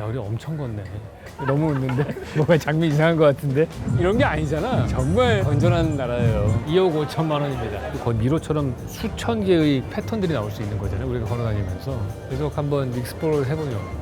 야 우리 엄청 걷네. 너무 웃는데? 뭔가 장미 이상한 것 같은데? 이런 게 아니잖아. 정말 건전한 나라예요. 2억 5천만 원입니다. 거의 미로처럼 수천 개의 패턴들이 나올 수 있는 거잖아요. 우리가 걸어다니면서. 계속 한번 익스플로를 해보죠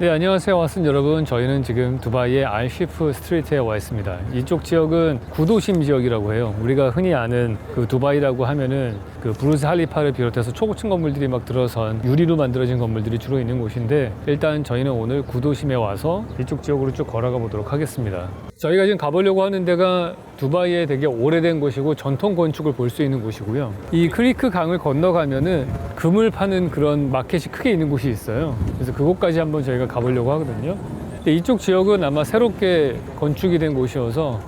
네, 안녕하세요. 왓슨 여러분. 저희는 지금 두바이의 알시프 스트리트에 와 있습니다. 이쪽 지역은 구도심 지역이라고 해요. 우리가 흔히 아는 그 두바이라고 하면은 그 브루스 할리파를 비롯해서 초고층 건물들이 막 들어선 유리로 만들어진 건물들이 주로 있는 곳인데 일단 저희는 오늘 구도심에 와서 이쪽 지역으로 쭉 걸어가 보도록 하겠습니다. 저희가 지금 가보려고 하는 데가 두바이에 되게 오래된 곳이고 전통 건축을 볼 수 있는 곳이고요. 이 크리크 강을 건너가면은 금을 파는 그런 마켓이 크게 있는 곳이 있어요. 그래서 그곳까지 한번 저희가 가보려고 하거든요. 근데 이쪽 지역은 아마 새롭게 건축이 된 곳이어서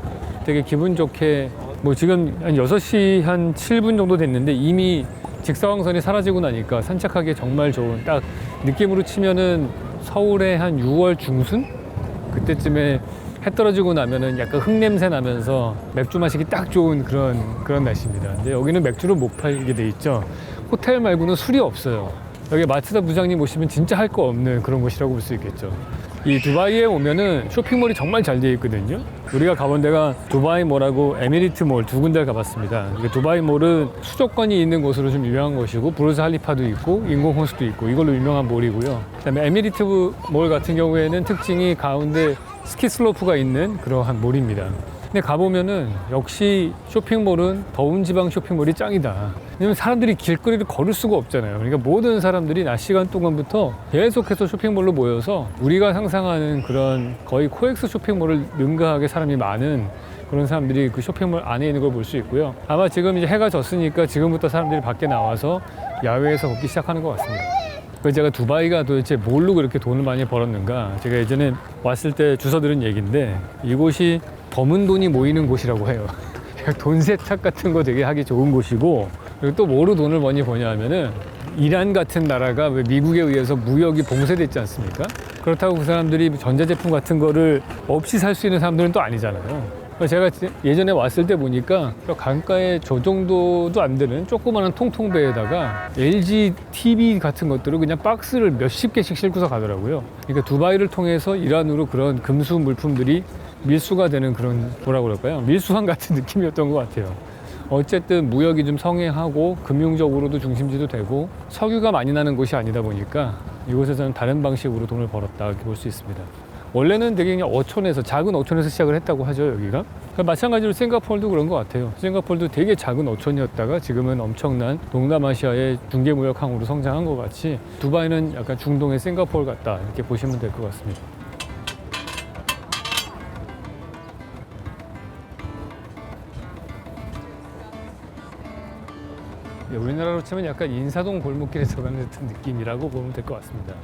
되게 기분 좋게 뭐 지금 한 6시 한 7분 정도 됐는데 이미 직사광선이 사라지고 나니까 산책하기 정말 좋은 딱 느낌으로 치면은 서울의 한 6월 중순 그때쯤에 해 떨어지고 나면은 약간 흙냄새 나면서 맥주 마시기 딱 좋은 그런 그런 날씨입니다. 근데 여기는 맥주를 못 팔게 돼 있죠. 호텔 말고는 술이 없어요. 여기 마츠다 부장님 오시면 진짜 할 거 없는 그런 곳이라고 볼 수 있겠죠. 이 두바이에 오면은 쇼핑몰이 정말 잘 되어 있거든요. 우리가 가본 데가 두바이 몰하고 에미리트 몰 두 군데를 가봤습니다. 두바이 몰은 수도권이 있는 곳으로 좀 유명한 곳이고 브루즈 할리파도 있고 인공 호수도 있고 이걸로 유명한 몰이고요. 그다음에 에미리트 몰 같은 경우에는 특징이 가운데 스키 슬로프가 있는 그러한 몰입니다. 근데 가보면은 역시 쇼핑몰은 더운 지방 쇼핑몰이 짱이다. 왜냐면 사람들이 길거리를 걸을 수가 없잖아요. 그러니까 모든 사람들이 낮 시간 동안부터 계속해서 쇼핑몰로 모여서 우리가 상상하는 그런 거의 코엑스 쇼핑몰을 능가하게 사람이 많은 그런 사람들이 그 쇼핑몰 안에 있는 걸 볼 수 있고요. 아마 지금 이제 해가 졌으니까 지금부터 사람들이 밖에 나와서 야외에서 걷기 시작하는 것 같습니다. 그래서 제가 두바이가 도대체 뭘로 그렇게 돈을 많이 벌었는가? 제가 예전에 왔을 때 주워 들은 얘기인데 이곳이 검은 돈이 모이는 곳이라고 해요. 돈 세탁 같은 거 되게 하기 좋은 곳이고 그리고 또 뭐로 돈을 많이 버냐 하면은 이란 같은 나라가 왜 미국에 의해서 무역이 봉쇄됐지 않습니까? 그렇다고 그 사람들이 전자제품 같은 거를 없이 살 수 있는 사람들은 또 아니잖아요 제가 예전에 왔을 때 보니까 저 강가에 저 정도도 안 되는 조그마한 통통배에다가 LG TV 같은 것들을 그냥 박스를 몇십 개씩 싣고서 가더라고요. 그러니까 두바이를 통해서 이란으로 그런 금수 물품들이 밀수가 되는 그런 뭐라 그럴까요? 밀수항 같은 느낌이었던 것 같아요. 어쨌든 무역이 좀 성행하고 금융적으로도 중심지도 되고 석유가 많이 나는 곳이 아니다 보니까 이곳에서는 다른 방식으로 돈을 벌었다 이렇게 볼 수 있습니다. 원래는 되게 그냥 어촌에서 작은 어촌에서 시작을 했다고 하죠 여기가. 그러니까 마찬가지로 싱가포르도 그런 것 같아요. 싱가포르도 되게 작은 어촌이었다가 지금은 엄청난 동남아시아의 중개무역항으로 성장한 것 같이 두바이는 약간 중동의 싱가포르 같다 이렇게 보시면 될 것 같습니다. 네, 우리나라로 치면 약간 인사동 골목길에 들어가는 듯한 느낌이라고 보면 될 것 같습니다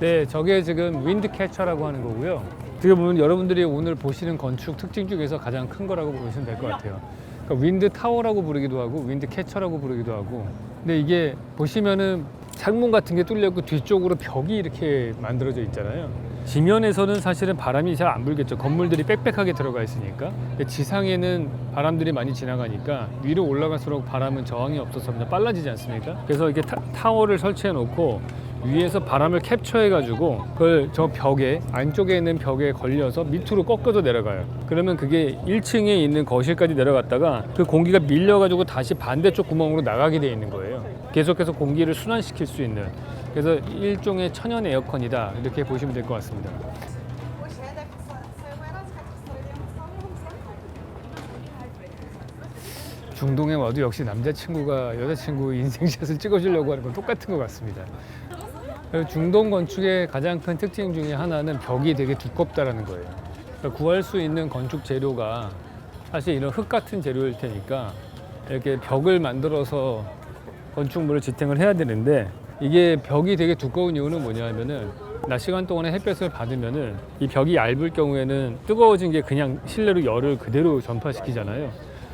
네, 저게 지금 윈드 캐쳐라고 하는 거고요. 어떻게 보면 여러분들이 오늘 보시는 건축 특징 중에서 가장 큰 거라고 보시면 될 것 같아요. 그러니까 윈드 타워라고 부르기도 하고 윈드 캐쳐라고 부르기도 하고. 근데 이게 보시면은 창문 같은 게 뚫렸고 뒤쪽으로 벽이 이렇게 만들어져 있잖아요. 지면에서는 사실은 바람이 잘 안 불겠죠. 건물들이 빽빽하게 들어가 있으니까. 지상에는 바람들이 많이 지나가니까 위로 올라갈수록 바람은 저항이 없어서 빨라지지 않습니까? 그래서 이게 타, 타워를 설치해 놓고 위에서 바람을 캡처해 가지고 그걸 저 벽에 안쪽에 있는 벽에 걸려서 밑으로 꺾어져 내려가요. 그러면 그게 1층에 있는 거실까지 내려갔다가 그 공기가 밀려 가지고 다시 반대쪽 구멍으로 나가게 돼 있는 거예요. 계속해서 공기를 순환시킬 수 있는 그래서 일종의 천연 에어컨이다 이렇게 보시면 될 것 같습니다. 중동에 와도 역시 남자친구가 여자친구 인생샷을 찍어주려고 하는 건 똑같은 것 같습니다. 중동 건축의 가장 큰 특징 중에 하나는 벽이 되게 두껍다라는 거예요. 그러니까 구할 수 있는 건축 재료가 사실 이런 흙 같은 재료일 테니까 이렇게 벽을 만들어서 건축물을 지탱을 해야 되는데 이게 벽이 되게 두꺼운 이유는 뭐냐면은 낮 시간 동안에 햇볕을 받으면은 이 벽이 얇을 경우에는 뜨거워진 게 그냥 실내로 열을 그대로 전파시키잖아요.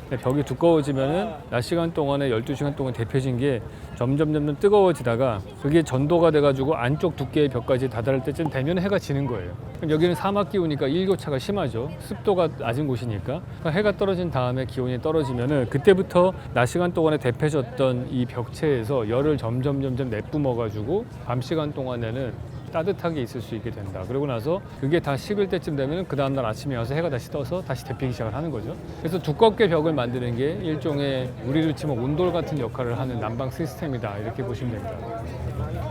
근데 벽이 두꺼워지면은 낮 시간 동안에 12시간 동안 데펴진 게 점점 점점 뜨거워지다가 그게 전도가 돼가지고 안쪽 두께의 벽까지 다다를 때쯤 되면 해가 지는 거예요. 여기는 사막 기후니까 일교차가 심하죠. 습도가 낮은 곳이니까 그러니까 해가 떨어진 다음에 기온이 떨어지면은 그때부터 낮 시간 동안에 데펴졌던 이 벽체에서 열을 점점 점점 내뿜어가지고 밤 시간 동안에는 따뜻하게 있을 수 있게 된다. 그러고 나서 그게 다 식을 때쯤 되면 그 다음날 아침에 와서 해가 다시 떠서 다시 데피기 시작을 하는 거죠. 그래서 두껍게 벽을 만드는 게 일종의 우리로 치면 온돌 같은 역할을 하는 난방 시스템이다. 이렇게 보시면 됩니다.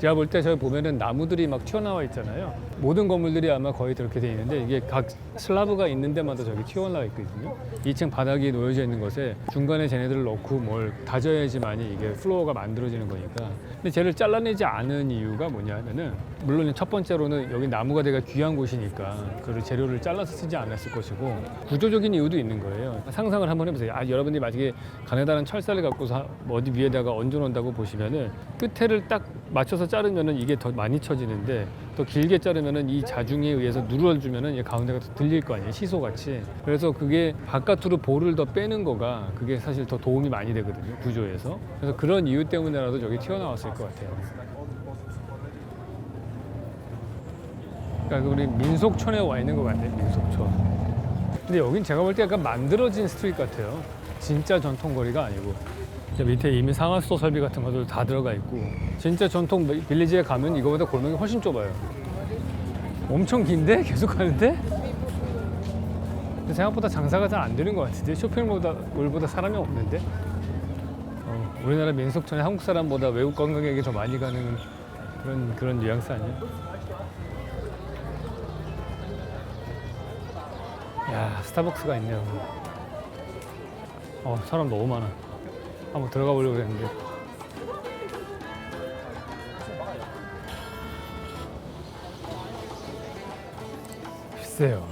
제가 볼 때 저기 보면은 나무들이 막 튀어나와 있잖아요. 모든 건물들이 아마 거의 그렇게 돼 있는데 이게 각 슬라브가 있는 데마다 저기 튀어나와 있거든요. 2층 바닥이 놓여져 있는 것에 중간에 쟤네들을 넣고 뭘 다져야지만이 이게 플로어가 만들어지는 거니까. 근데 쟤를 잘라내지 않은 이유가 뭐냐면은 물론 첫 번째로는 여기 나무가 되게 귀한 곳이니까 그 재료를 잘라서 쓰지 않았을 것이고 구조적인 이유도 있는 거예요. 상상을 한번 해보세요. 아 여러분들이 만약에 가느다란 철사를 갖고서 뭐 어디 위에다가 얹어놓는다고 보시면은 끝에를 딱 맞춰서 자르면은 이게 더 많이 쳐지는데 더 길게 자르면은 이 자중에 의해서 누를주면은 이 가운데가 더 들릴 거 아니에요 시소 같이. 그래서 그게 바깥으로 볼을 더 빼는 거가 그게 사실 더 도움이 많이 되거든요 구조에서. 그래서 그런 이유 때문에라도 저기 튀어나왔을 것 같아요. 그러니까 우리 민속촌에 와 있는 것 같아요 민속촌. 근데 여긴 제가 볼 때 약간 만들어진 스트릿 같아요. 진짜 전통거리가 아니고. 저 밑에 이미 상하수도 설비 같은 것들 다 들어가 있고 진짜 전통 빌리지에 가면 이거보다 골목이 훨씬 좁아요 엄청 긴데? 계속 가는데? 생각보다 장사가 잘 안 되는 것 같은데 쇼핑몰보다 몰보다 사람이 없는데 어, 우리나라 민속촌에 한국 사람보다 외국 관광객이 더 많이 가는 그런 그런 뉘앙스 아니야? 야 스타벅스가 있네요. 어 사람 너무 많아. 한번 들어가 보려고 했는데 글쎄요.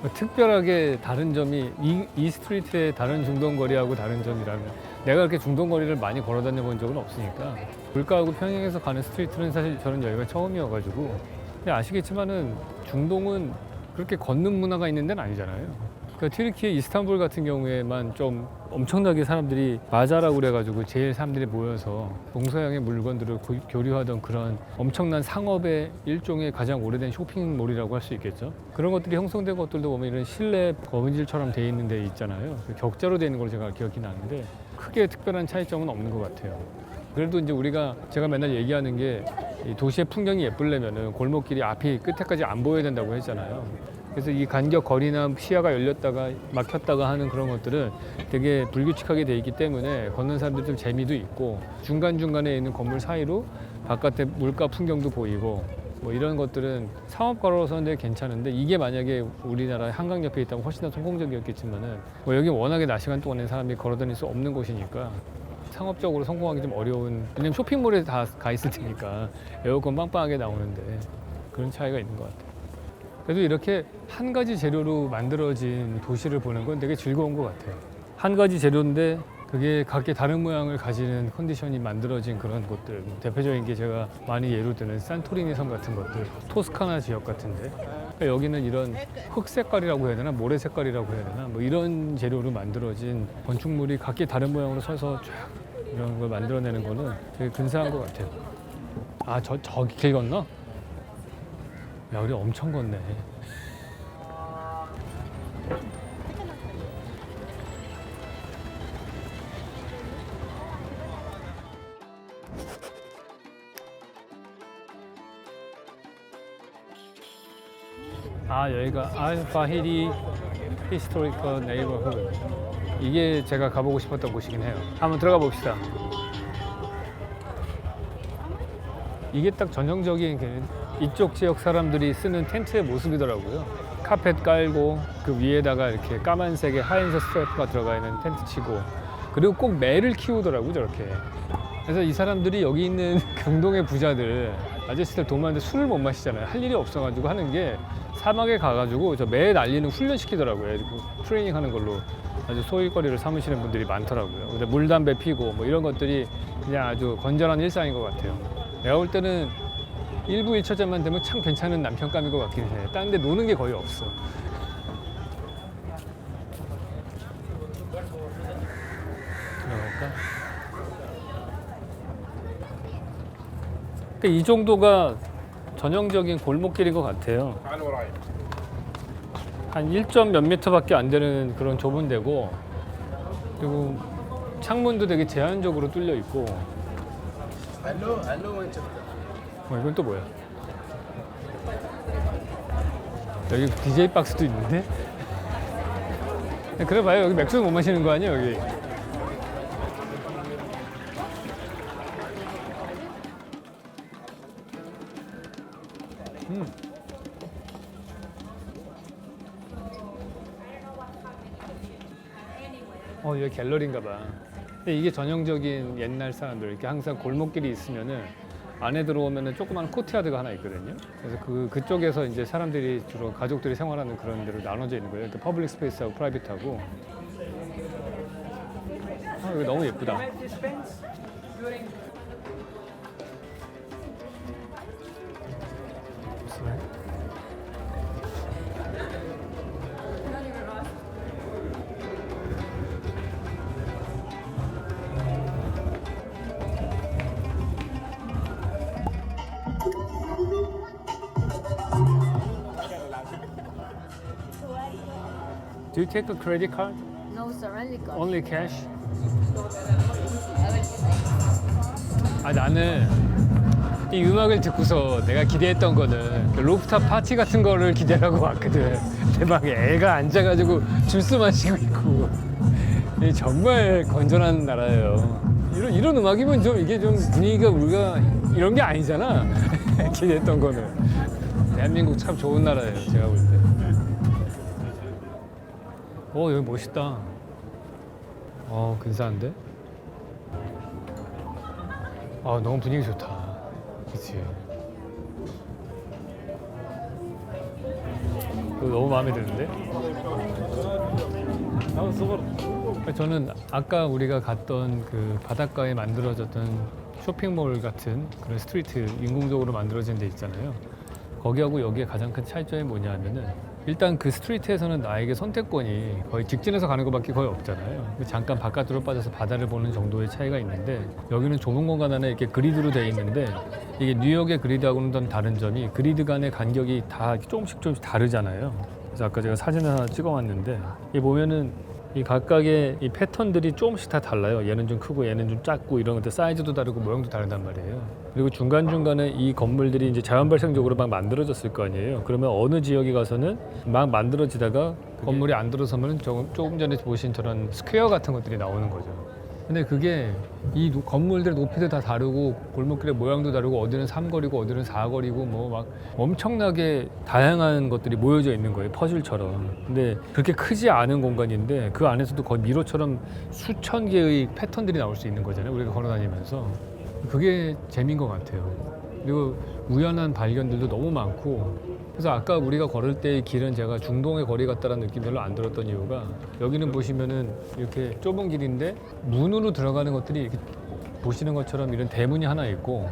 뭐 특별하게 다른 점이 이, 이 스트리트의 다른 중동거리하고 다른 점이라면 내가 그렇게 중동거리를 많이 걸어 다녀 본 적은 없으니까 물가하고 평양에서 가는 스트리트는 사실 저는 여기가 처음이어가지고 근데 아시겠지만은 중동은 그렇게 걷는 문화가 있는 데는 아니잖아요. 그러니까 튀르키예 이스탄불 같은 경우에만 좀 엄청나게 사람들이 마자라고 그래가지고 제일 사람들이 모여서 동서양의 물건들을 고- 교류하던 그런 엄청난 상업의 일종의 가장 오래된 쇼핑몰이라고 할 수 있겠죠. 그런 것들이 형성된 것들도 보면 이런 실내 거미줄처럼 돼 있는 데 있잖아요. 그 격자로 돼 있는 걸 제가 기억이 나는데 크게 특별한 차이점은 없는 것 같아요. 그래도 이제 우리가 제가 맨날 얘기하는 게이 도시의 풍경이 예쁘려면은 골목길이 앞이 끝에까지 안 보여야 된다고 했잖아요. 그래서 이 간격 거리나 시야가 열렸다가 막혔다가 하는 그런 것들은 되게 불규칙하게 돼 있기 때문에 걷는 사람들 좀 재미도 있고 중간 중간에 있는 건물 사이로 바깥에 물가 풍경도 보이고 뭐 이런 것들은 상업 걸어서는 괜찮은데 이게 만약에 우리나라 한강 옆에 있다면 훨씬 더 성공적이었겠지만은 뭐 여기 워낙에 낮 시간 동안에 사람이 걸어다닐 수 없는 곳이니까 상업적으로 성공하기 좀 어려운 왜냐면 쇼핑몰에 다 가 있을 테니까 에어컨 빵빵하게 나오는데 그런 차이가 있는 것 같아요. 그래도 이렇게 한 가지 재료로 만들어진 도시를 보는 건 되게 즐거운 것 같아요. 한 가지 재료인데 그게 각기 다른 모양을 가지는 컨디션이 만들어진 그런 곳들. 대표적인 게 제가 많이 예로 드는 산토리니 섬 같은 것들, 토스카나 지역 같은데 그러니까 여기는 이런 흙 색깔이라고 해야 되나, 모래 색깔이라고 해야 되나, 뭐 이런 재료로 만들어진 건축물이 각기 다른 모양으로 서서 쫙 이런 걸 만들어내는 거는 되게 근사한 것 같아요. 아, 저 저기 길 건너? 야, 우리 엄청 걷네. 아, 여기가 알파히리 히스토리컬 네이버후드. 이게 제가 가보고 싶었던 곳이긴 해요. 한번 들어가 봅시다. 이게 딱 전형적인 그 이쪽 지역 사람들이 쓰는 텐트의 모습이더라고요. 카펫 깔고 그 위에다가 이렇게 까만색의 하얀색 스트래프가 들어가 있는 텐트 치고 그리고 꼭 매를 키우더라고요 저렇게. 그래서 이 사람들이 여기 있는 중동의 부자들 아저씨들 돈 많은데 술을 못 마시잖아요. 할 일이 없어가지고 하는 게 사막에 가가지고 저 매 날리는 훈련 시키더라고요. 그 트레이닝 하는 걸로 아주 소일거리를 삼으시는 분들이 많더라고요. 근데 물 담배 피고 뭐 이런 것들이 그냥 아주 건전한 일상인 것 같아요. 내가 볼 때는 일부 일처제만 되면 참 괜찮은 남편감인 것 같긴 해. 딴데 노는 게 거의 없어. 들어갈까? 그러니까 이 정도가 전형적인 골목길인 것 같아요. 한 1점 몇 미터밖에 안 되는 그런 좁은 데고 그리고 창문도 되게 제한적으로 뚫려 있고 알로 알로 원chấp 어, 이건 또 뭐야? 여기 DJ 박스도 있는데? 그래 봐요 여기 맥주 못 마시는 거 아니야 여기? 음. 어 여기 갤러리인가 봐. 근데 이게 전형적인 옛날 사람들 이렇게 항상 골목길이 있으면은 안에 들어오면은 조그만 코트야드가 하나 있거든요. 그래서 그 그쪽에서 이제 사람들이 주로 가족들이 생활하는 그런 데로 나눠져 있는 거예요. 그 퍼블릭 스페이스하고 프라이빗하고. 아, 여기 너무 예쁘다. Do you take a credit card? No, sir, only cash. Only cash? 아 나는 이 음악을 듣고서 내가 기대했던 거는 그 로프탑 파티 같은 거를 기대하고 왔거든. 대박에 애가 앉아가지고 주스 마시고 있고 이 정말 건전한 나라예요. 이런 이런 음악이면 좀 이게 좀 분위기가 우리가 이런 게 아니잖아. 기대했던 거는 대한민국 참 좋은 나라예요. 제가 볼 때. 오 여기 멋있다. 어 근사한데? 아 너무 분위기 좋다. 그치? 이거 너무 마음에 드는데? 저는 아까 우리가 갔던 그 바닷가에 만들어졌던 쇼핑몰 같은 그런 스트리트 인공적으로 만들어진 데 있잖아요. 거기하고 여기에 가장 큰 차이점이 뭐냐면은 일단 그 스트리트에서는 나에게 선택권이 거의 직진해서 가는 것밖에 거의 없잖아요. 잠깐 바깥으로 빠져서 바다를 보는 정도의 차이가 있는데 여기는 좁은 공간 안에 이렇게 그리드로 되어 있는데 이게 뉴욕의 그리드하고는 좀 다른 점이 그리드 간의 간격이 다 조금씩 조금씩 다르잖아요. 그래서 아까 제가 사진을 하나 찍어왔는데 이 보면은 이 각각의 이 패턴들이 조금씩 다 달라요. 얘는 좀 크고 얘는 좀 작고 이런 것들 사이즈도 다르고 모양도 다르단 말이에요. 그리고 중간 중간에 이 건물들이 이제 자연 발생적으로 막 만들어졌을 거 아니에요. 그러면 어느 지역에 가서는 막 만들어지다가 건물이 안 들어서면 조금, 조금 전에 보신 저런 스퀘어 같은 것들이 나오는 거죠. 근데 그게 이 노- 건물들의 높이도 다 다르고 골목길의 모양도 다르고 어디는 삼거리고 어디는 사거리고 뭐 막 엄청나게 다양한 것들이 모여져 있는 거예요 퍼즐처럼. 근데 그렇게 크지 않은 공간인데 그 안에서도 거의 미로처럼 수천 개의 패턴들이 나올 수 있는 거잖아요 우리가 걸어다니면서. 그게 재미인 것 같아요 그리고 우연한 발견들도 너무 많고 그래서 아까 우리가 걸을 때의 길은 제가 중동의 거리 같다라는 느낌 별로 안 들었던 이유가 여기는 보시면은 이렇게 좁은 길인데 문으로 들어가는 것들이 보시는 것처럼 이런 대문이 하나 있고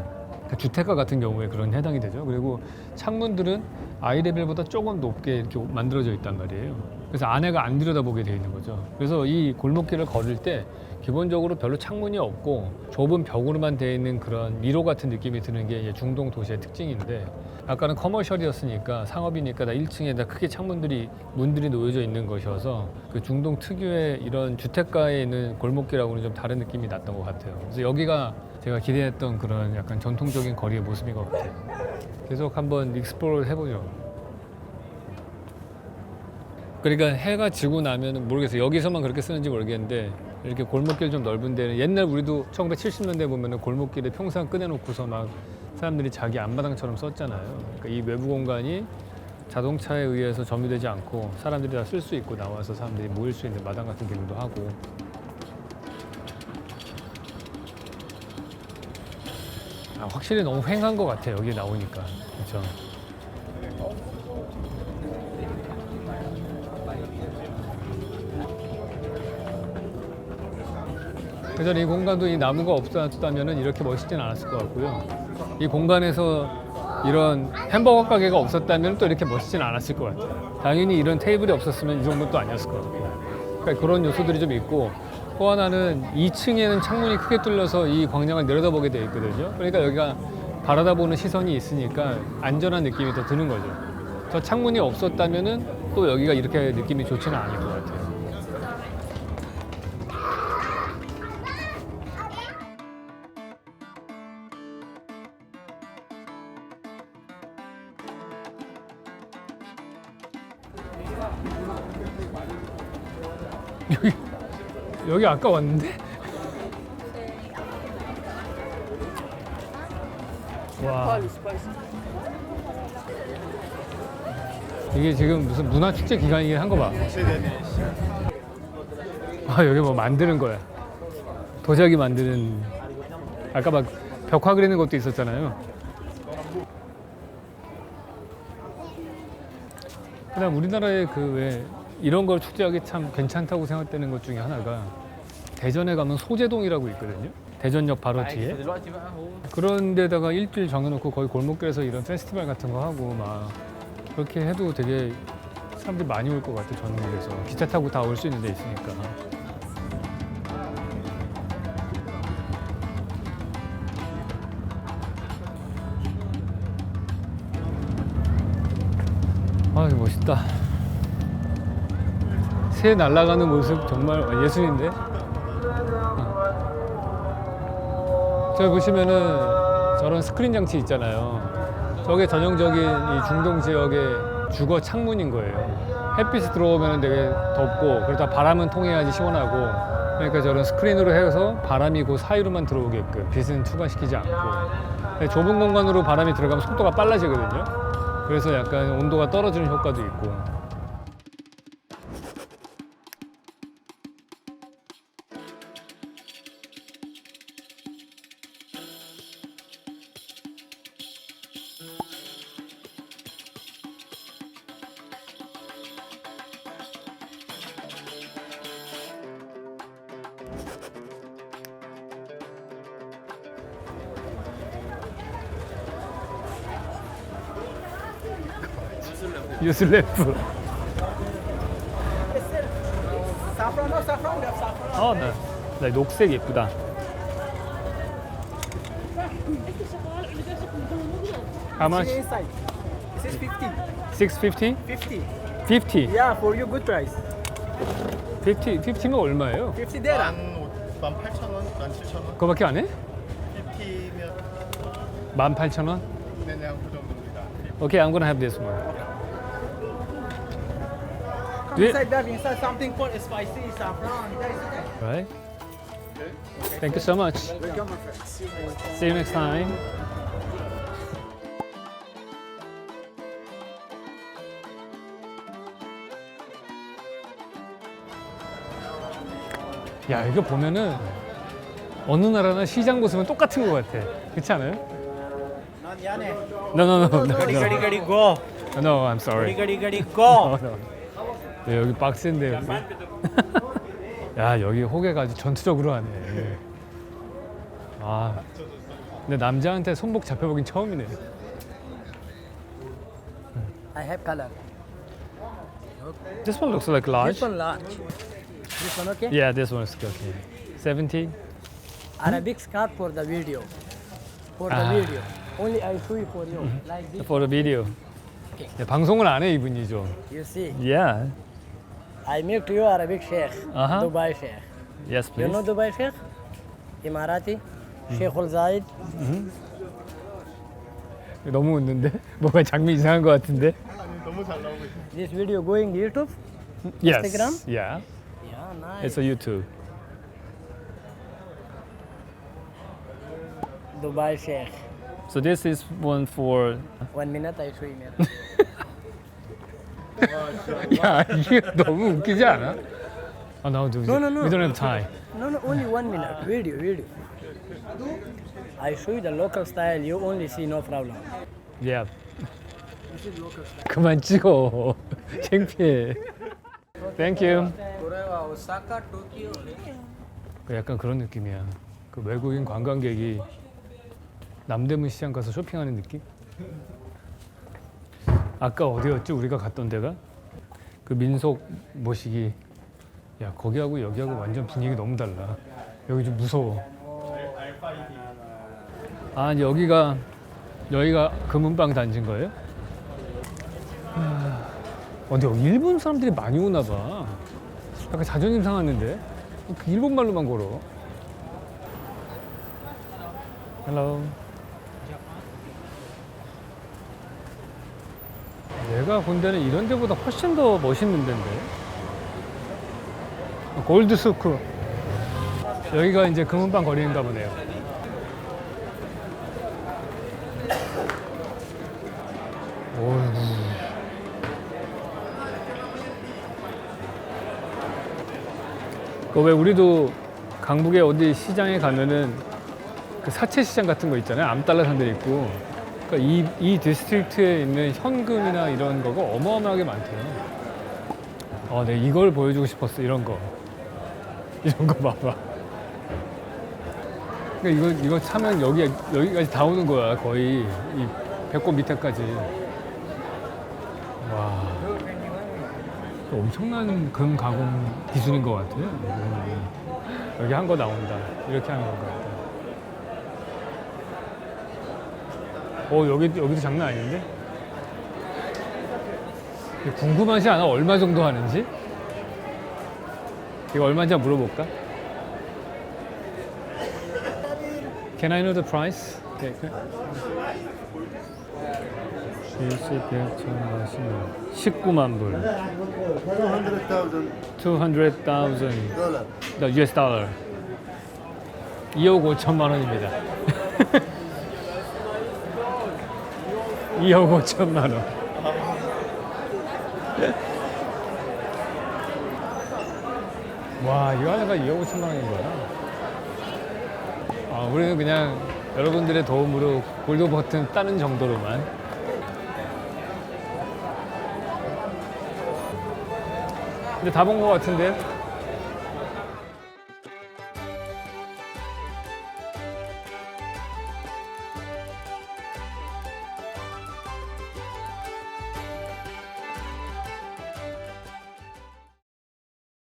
그 주택가 같은 경우에 그런 해당이 되죠. 그리고 창문들은 아이 레벨보다 조금 높게 이렇게 만들어져 있단 말이에요. 그래서 안에가 안 들여다보게 돼 있는 거죠. 그래서 이 골목길을 걸을 때 기본적으로 별로 창문이 없고 좁은 벽으로만 되어 있는 그런 미로 같은 느낌이 드는 게 중동 도시의 특징인데 아까는 커머셜이었으니까 상업이니까 다 1층에 다 크게 창문들이 문들이 놓여져 있는 것이어서 그 중동 특유의 이런 주택가에 있는 골목길하고는 좀 다른 느낌이 났던 것 같아요. 그래서 여기가 제가 기대했던 그런 약간 전통적인 거리의 모습인 것 같아요. 계속 한번 익스플로를 해보죠. 그러니까 해가 지고 나면은 모르겠어요. 여기서만 그렇게 쓰는지 모르겠는데 이렇게 골목길 좀 넓은 데는 옛날 우리도 1970년대 보면은 골목길에 평상 꺼내놓고서 막 사람들이 자기 앞마당처럼 썼잖아요. 그러니까 이 외부 공간이 자동차에 의해서 점유되지 않고 사람들이 다 쓸 수 있고 나와서 사람들이 모일 수 있는 마당 같은 기능도 하고 아, 확실히 너무 휑한 것 같아 여기 나오니까 그렇죠. 그래서 이 공간도 이 나무가 없었다면 이렇게 멋있진 않았을 것 같고요. 이 공간에서 이런 햄버거 가게가 없었다면 또 이렇게 멋있진 않았을 것 같아요. 당연히 이런 테이블이 없었으면 이 정도는 또 아니었을 것 같아요. 그러니까 그런 요소들이 좀 있고 또 하나는 2층에는 창문이 크게 뚫려서 이 광장을 내려다보게 돼 있거든요. 그러니까 여기가 바라다보는 시선이 있으니까 안전한 느낌이 더 드는 거죠. 저 창문이 없었다면은 또 여기가 이렇게 느낌이 좋지는 않을 것 같아요. 여기 여기 아까 왔는데? 와. 이게 지금 무슨 문화 축제 기간이긴 한 거 봐. 아 여기 뭐 만드는 거야. 도자기 만드는. 아까 막 벽화 그리는 것도 있었잖아요. 그다음 우리나라의 그왜 이런 걸 축제하기 참 괜찮다고 생각되는 것 중에 하나가 대전에 가면 소재동이라고 있거든요. 대전역 바로 뒤에. 그런 데다가 일주일 정해놓고 거기 골목길에서 이런 페스티벌 같은 거 하고 막 그렇게 해도 되게 사람들이 많이 올 것 같아 전국에서 기차 타고 다 올 수 있는 데 있으니까 아 멋있다 새 날아가는 모습 정말 예술인데 저기 보시면은 저런 스크린 장치 있잖아요. 저게 전형적인 이 중동 지역의 주거 창문인 거예요. 햇빛이 들어오면 되게 덥고 그러다 바람은 통해야지 시원하고 그러니까 저런 스크린으로 해서 바람이 그 사이로만 들어오게끔 빛은 투과시키지 않고 좁은 공간으로 바람이 들어가면 속도가 빨라지거든요. 그래서 약간 온도가 떨어지는 효과도 있고 슬래프 or saffron? We have saffron. 어, 나, 나 녹색 예쁘다. How much? See inside. This is 50. 650? 50. 50. Yeah, for you, good price. 50, 50면 얼마예요? 50 there. ah. 18,000원, 17,000원, 그거밖에 안 해? 50면 18,000원? 그냥 그 정도입니다. Okay, I'm gonna have this one. Inside that. Inside something for spicy saffron. Right? Thank you so much. Welcome, my friend. See you next time. See you next time. 야 이거 보면은 어느 나라나 시장 모습은 똑같은 것 같아. 그렇지 않아요? Not Yane. No, no, no, no, Gadi, gadi, no. gadi, go. No, I'm sorry. Gadi, gadi, 어, go. no. 네, 여기 빡센데 여기. 야 여기 호개가 아주 전투적으로 하네. 아, 근데 남자한테 손목 잡혀보긴 처음이네. I have color. This one looks like large. This one large. This one okay? Yeah, this one is okay. 70. Arabic scarf for the video. For the Ah. video. Only I show you for you. Like this. For the video. 네, 방송을 안 해 이분이 좀. You see. Yeah. I make to you Arabic Sheikh. Uh-huh. Dubai Sheikh. Yes, You please. know Dubai Sheikh? Emirati. Sheikh Al Zayed. 너무 웃는데? 뭔가 장면 이상한 것 같은데? 아니, 너무 잘 나오고 있어요. This video going YouTube? Yes. Instagram? Yeah. Yeah, nice. It's a YouTube. Dubai Sheikh. So this is one for. One minute I show you. 야 이게 너무 웃기지 않아? 아, no, dude. No, no, no. We don't have time. no, no, only one minute. Video, video. I show you the local style. You only see, no problem. Yeah. 그만 찍어. 창피해. Thank you. Osaka, Tokyo. 그 약간 그런 느낌이야. 그 외국인 관광객이 남대문 시장 가서 쇼핑하는 느낌? 아까 어디였지? 우리가 갔던 데가? 그 민속 모시기. 야 거기하고 여기하고 완전 분위기 너무 달라. 여기 좀 무서워. 아 여기가 여기가 금은방 단지인 거예요? 아, 어, 근데 여기 일본 사람들이 많이 오나 봐. 약간 자존심 상하는데. 그 일본 말로만 걸어. 헬 내가 본 데는 이런 데보다 훨씬 더 멋있는 데인데 골드스크 여기가 이제 금은방 거리인가 보네요 어휴. 그왜 우리도 강북에 어디 시장에 가면은 그 사채 시장 같은 거 있잖아요. 암달러 산들 있고. 그러니까 이, 이 디스트릭트에 있는 현금이나 이런 거가 어마어마하게 많대요. 어, 네, 이걸 보여주고 싶었어. 이런 거. 이런 거 봐봐. 그러니까 이거, 이거 차면 여기, 여기까지 다 오는 거야. 거의. 이 배꼽 밑에까지. 와. 엄청난 금 가공 기술인 것 같아요. 음. 여기 한 거 나온다. 이렇게 하는 것 같다. 어 여기 여기도 장난 아닌데? 궁금하지 않아? 얼마 정도 하는지? 이거 얼마인지 한번 물어볼까? Can I know the price? 네, 그. 70, 100, 1000, 19만 불. 700,000 200,000 dollar. US dollar. 2억 5천만 원입니다. 2억 5천만 원. 와, 이거 하나가 2억 5천만 원인 거야. 아, 우리는 그냥 여러분들의 도움으로 골드 버튼 따는 정도로만. 근데 다 본 것 같은데?